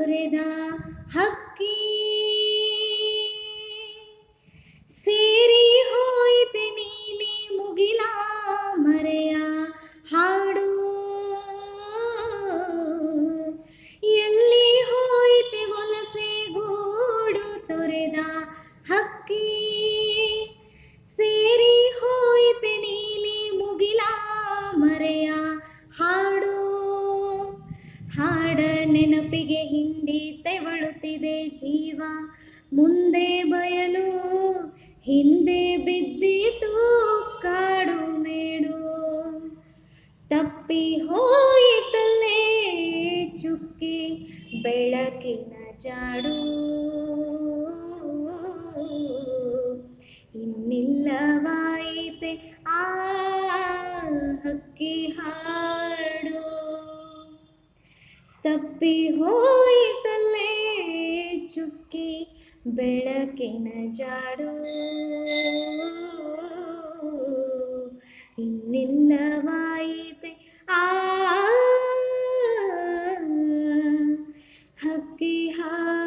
ದೊರೆದ ಹಕ್ಕಿ. ಸೇರಿ ಹೋಯಿತೆ ನೀಲಿ ಮುಗಿಲ ಮರೆಯ ಹಾಡು. ಎಲ್ಲಿ ಹೋಯಿತೆ ವಲಸೆ ಗೂಡು ತೊರೆದ ಹಕ್ಕಿ. ನೆನಪಿಗೆ ಹಿಂಡಿ ತೆವಳುತ್ತಿದೆ ಜೀವ. ಮುಂದೆ ಬಯಲು, ಹಿಂದೆ ಬಿದ್ದಿತು, ಕಾಡು ಮೇಡು. ತಪ್ಪಿ ಹೋಯಿತಲ್ಲೇ ಚುಕ್ಕಿ ಬೆಳಕಿನ ಜಾಡು. ಇನ್ನಿಲ್ಲವಾಯಿತೆ ಆ ಹಕ್ಕಿ ಹಾಡು ತಪ್ಪಿ ಹೋಯಿತಲ್ಲೇ ಚುಕ್ಕಿ ಬೆಳಕಿನ ಜಾಡು. ಇನ್ನಿಲ್ಲವಾಯಿತೆ ಆ ಹಕ್ಕಿ ಹಾಡು